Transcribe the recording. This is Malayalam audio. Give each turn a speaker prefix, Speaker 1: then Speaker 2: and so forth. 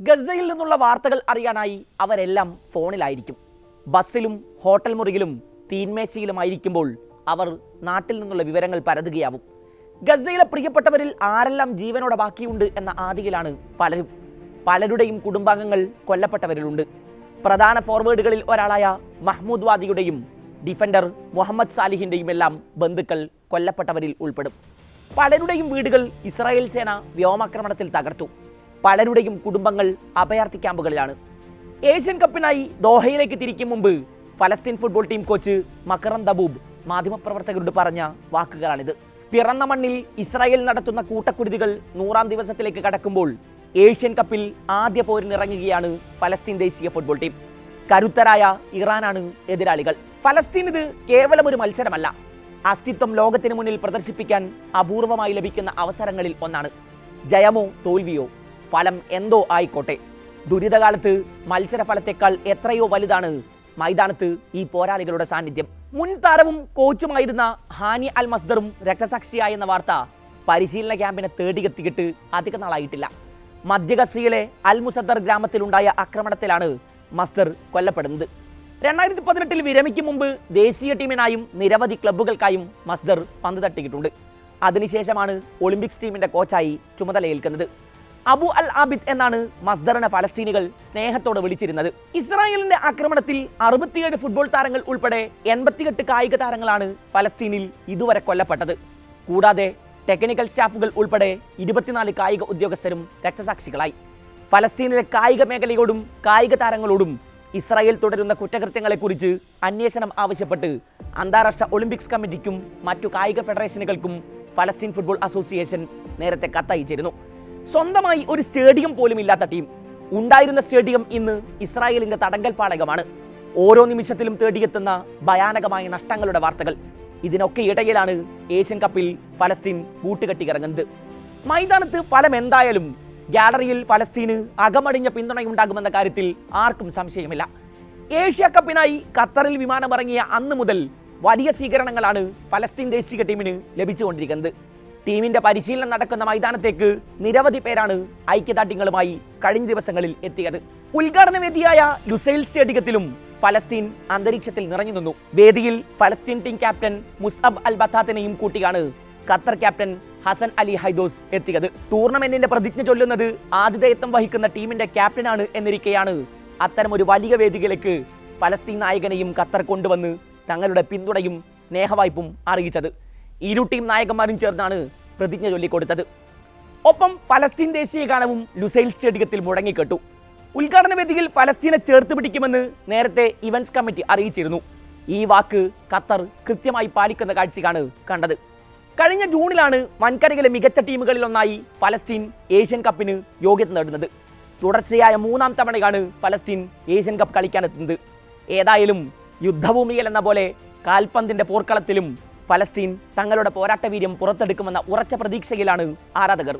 Speaker 1: ഗസയിൽ നിന്നുള്ള വാർത്തകൾ അറിയാനായി അവരെല്ലാം ഫോണിലായിരിക്കും. ബസ്സിലും ഹോട്ടൽ മുറിയിലും തീന്മേശയിലുമായിരിക്കുമ്പോൾ അവർ നാട്ടിൽ നിന്നുള്ള വിവരങ്ങൾ പരതുകയാവും. ഗസയിലെ പ്രിയപ്പെട്ടവരിൽ ആരെല്ലാം ജീവനോടെ ബാക്കിയുണ്ട് എന്ന ആദിയിലാണ് പലരും. പലരുടെയും കുടുംബാംഗങ്ങൾ കൊല്ലപ്പെട്ടവരിലുണ്ട്. പ്രധാന ഫോർവേഡുകളിൽ ഒരാളായ മഹ്മൂദ് വാദിയുടെയും ഡിഫൻഡർ മുഹമ്മദ് സാലിഹിന്റെയും എല്ലാം ബന്ധുക്കൾ കൊല്ലപ്പെട്ടവരിൽ ഉൾപ്പെടും. പലരുടെയും വീടുകൾ ഇസ്രായേൽ സേന വ്യോമാക്രമണത്തിൽ തകർത്തു. പലരുടെയും കുടുംബങ്ങൾ അഭയാർത്ഥി ക്യാമ്പുകളിലാണ്. ഏഷ്യൻ കപ്പിനായി ദോഹയിലേക്ക് തിരിക്കും മുമ്പ് ഫലസ്തീൻ football team coach Makram Dabboub മാധ്യമപ്രവർത്തകരോട് പറഞ്ഞ വാക്കുകളാണിത്. പിറന്ന മണ്ണിൽ ഇസ്രായേൽ നടത്തുന്ന കൂട്ടക്കുരുതികൾ നൂറാം ദിവസത്തിലേക്ക് കടക്കുമ്പോൾ ഏഷ്യൻ കപ്പിൽ ആദ്യ പോരിനിറങ്ങുകയാണ് ഫലസ്തീൻ ദേശീയ ഫുട്ബോൾ ടീം. കരുത്തരായ ഇറാനാണ് എതിരാളികൾ. ഫലസ്തീൻ ഇത് കേവലം ഒരു മത്സരമല്ല. അസ്തിത്വം ലോകത്തിന് മുന്നിൽ പ്രദർശിപ്പിക്കാൻ അപൂർവമായി ലഭിക്കുന്ന അവസരങ്ങളിൽ ഒന്നാണ്. ജയമോ തോൽവിയോ ഫലം എന്തോ ആയിക്കോട്ടെ. ദുരിതകാലത്ത് മത്സരഫലത്തേക്കാൾ എത്രയോ വലുതാണ് മൈതാനത്ത് ഈ പോരാളികളുടെ സാന്നിധ്യം. മുൻ താരവും കോച്ചുമായിരുന്ന ഹാനി അൽ മസ്ദറും രക്തസാക്ഷിയായെന്ന വാർത്ത പരിശീലന ക്യാമ്പിനെ തേടികെത്തിക്കിട്ട് അധിക നാളായിട്ടില്ല. മധ്യഗസ്രിയിലെ അൽ മുസദ്ദർ ഗ്രാമത്തിലുണ്ടായ ആക്രമണത്തിലാണ് മസ്ദർ കൊല്ലപ്പെടുന്നത്. രണ്ടായിരത്തി പതിനെട്ടിൽ വിരമിക്കും മുമ്പ് ദേശീയ ടീമിനായും നിരവധി ക്ലബ്ബുകൾക്കായും മസ്ദർ പന്ത് തട്ടിയിട്ടുണ്ട്. അതിനുശേഷമാണ് ഒളിമ്പിക്സ് ടീമിന്റെ കോച്ചായി ചുമതലയേൽക്കുന്നത്. അബു അൽ ആബിദ് എന്നാണ് മസ്ദറിനെ ഫലസ്തീനികൾ സ്നേഹത്തോടെ വിളിച്ചിരുന്നത്. ഇസ്രായേലിന്റെ ആക്രമണത്തിൽ അറുപത്തിയേഴ് ഫുട്ബോൾ താരങ്ങൾ ഉൾപ്പെടെ എൺപത്തിയെട്ട് കായിക താരങ്ങളാണ് ഫലസ്തീനിൽ ഇതുവരെ കൊല്ലപ്പെട്ടത്. കൂടാതെ ടെക്നിക്കൽ സ്റ്റാഫുകൾ ഉൾപ്പെടെ ഇരുപത്തിനാല് കായിക ഉദ്യോഗസ്ഥരും രക്തസാക്ഷികളായി. ഫലസ്തീനിലെ കായിക മേഖലയോടും കായിക താരങ്ങളോടും ഇസ്രായേൽ തുടരുന്ന കുറ്റകൃത്യങ്ങളെക്കുറിച്ച് അന്വേഷണം ആവശ്യപ്പെട്ട് അന്താരാഷ്ട്ര ഒളിമ്പിക്സ് കമ്മിറ്റിക്കും മറ്റു കായിക ഫെഡറേഷനുകൾക്കും ഫലസ്തീൻ ഫുട്ബോൾ അസോസിയേഷൻ നേരത്തെ കത്തയച്ചിരുന്നു. സ്വന്തമായി ഒരു സ്റ്റേഡിയം പോലും ഇല്ലാത്ത ടീം. ഉണ്ടായിരുന്ന സ്റ്റേഡിയം ഇന്ന് ഇസ്രായേലിന്റെ തടങ്കൽ പാളകമാണ് ഓരോ നിമിഷത്തിലും തേടിയെത്തുന്ന ഭയാനകമായ നഷ്ടങ്ങളുടെ വാർത്തകൾ. ഇതിനൊക്കെ ഇടയിലാണ് ഏഷ്യൻ കപ്പിൽ ഫലസ്തീൻ കൂട്ടുകെട്ടിയിറങ്ങുന്നത് മൈതാനത്ത് ഫലം എന്തായാലും ഗാലറിയിൽ ഫലസ്തീന് അകമടിഞ്ഞ പിന്തുണയുണ്ടാകുമെന്ന കാര്യത്തിൽ ആർക്കും സംശയമില്ല. ഏഷ്യ കപ്പിനായി ഖത്തറിൽ വിമാനമിറങ്ങിയ അന്ന് മുതൽ വലിയ സ്വീകരണങ്ങളാണ് ഫലസ്തീൻ ദേശീയ ടീമിന് ലഭിച്ചുകൊണ്ടിരിക്കുന്നത്. ടീമിന്റെ പരിശീലനം നടക്കുന്ന മൈതാനത്തേക്ക് നിരവധി പേരാണ് ഐക്യദാർഢ്യങ്ങളുമായി കഴിഞ്ഞ ദിവസങ്ങളിൽ എത്തിയത്. ഉദ്ഘാടന വേദിയായ ലുസൈൽ സ്റ്റേഡിയത്തിലും ഫലസ്തീൻ അന്തരീക്ഷത്തിൽ നിറഞ്ഞു നിന്നു. വേദിയിൽ ഫലസ്തീൻ ടീം ക്യാപ്റ്റൻ മുസ്അബ് അൽ ബത്താത്തിനെയും കൂട്ടിയാണ് Qatar captain Hassan Ali Haydos എത്തിയത്. ടൂർണമെന്റിന്റെ പ്രതിജ്ഞ ചൊല്ലുന്നത് ആതിഥേയത്വം വഹിക്കുന്ന ടീമിന്റെ ക്യാപ്റ്റനാണ് എന്നിരിക്കെയാണ് അത്തരമൊരു വലിയ വേദികളിലേക്ക് ഫലസ്തീൻ നായകനെയും ഖത്തർ കൊണ്ടുവന്ന് തങ്ങളുടെ പിന്തുണയും സ്നേഹവായ്പും അറിയിച്ചത്. ഇരു ടീം നായകന്മാരും ചേർന്നാണ് പ്രതിജ്ഞ ചൊല്ലിക്കൊടുത്തത്. ഒപ്പം ഫലസ്തീൻ ദേശീയ ഗാനവും ലുസൈൽ സ്റ്റേഡിയത്തിൽ മുടങ്ങിക്കെട്ടു. ഉദ്ഘാടന വേദിയിൽ ഫലസ്തീനെ ചേർത്ത് പിടിക്കുമെന്ന് നേരത്തെ ഇവന്റ്സ് കമ്മിറ്റി അറിയിച്ചിരുന്നു. ഈ വാക്ക് ഖത്തർ കൃത്യമായി പാലിക്കുന്ന കാഴ്ചയാണ് കണ്ടത്. കഴിഞ്ഞ ജൂണിലാണ് വൻകരയിലെ മികച്ച ടീമുകളിലൊന്നായി ഫലസ്തീൻ ഏഷ്യൻ കപ്പിന് യോഗ്യത നേടുന്നത്. തുടർച്ചയായ മൂന്നാം തവണയാണ് ഫലസ്തീൻ ഏഷ്യൻ കപ്പ് കളിക്കാനെത്തുന്നത്. ഏതായാലും യുദ്ധഭൂമിയിൽ എന്ന പോലെ കാൽപന്തിന്റെ പോർക്കളത്തിലും ഫലസ്തീൻ തങ്ങളുടെ പോരാട്ടവീര്യം പുറത്തെടുക്കുമെന്ന ഉറച്ച പ്രതീക്ഷയിലാണ് ആരാധകർ.